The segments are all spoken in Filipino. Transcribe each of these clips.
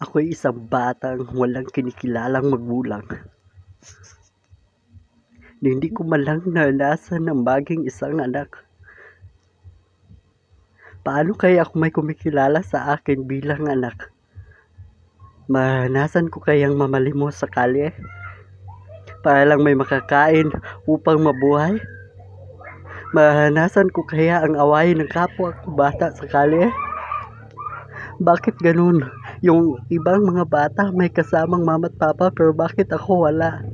Ako'y isang batang walang kinikilalang magulang. Na hindi ko man lang naranasan na maging isang anak. Paano kaya kung may kumikilala sa akin bilang anak? Maranasan ko kayang mamalimos sa kalye? Para lang may makakain upang mabuhay? Maranasan ko kaya ang awayin ng kapwa ko bata sa kalye? Bakit ganun? Yung ibang mga bata may kasamang mama at papa pero bakit ako wala?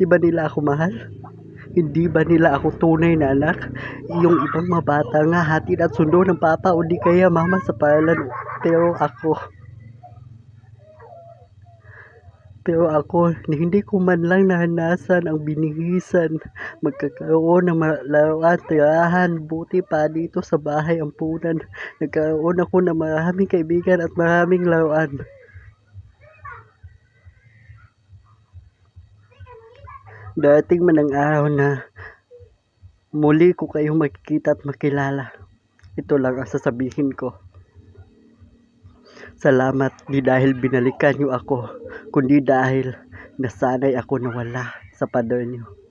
Di ba nila ako mahal? Hindi ba nila ako tunay na anak? Yung ibang mga bata nga hatid at sundo ng papa o di kaya mama sa paralan. Pero ako, pero ako, hindi ko man lang naranasan ang binihisan, magkakaroon ng laruan, tirahan, buti pa dito sa bahay ampunan. Nagkaroon ako ng maraming kaibigan at maraming laruan. Darating man ang araw na muli ko kayong makikita at makilala. Ito lang ang sasabihin ko. Salamat di dahil binalikan niyo ako, kundi dahil nasanay ako na wala sa pader niyo.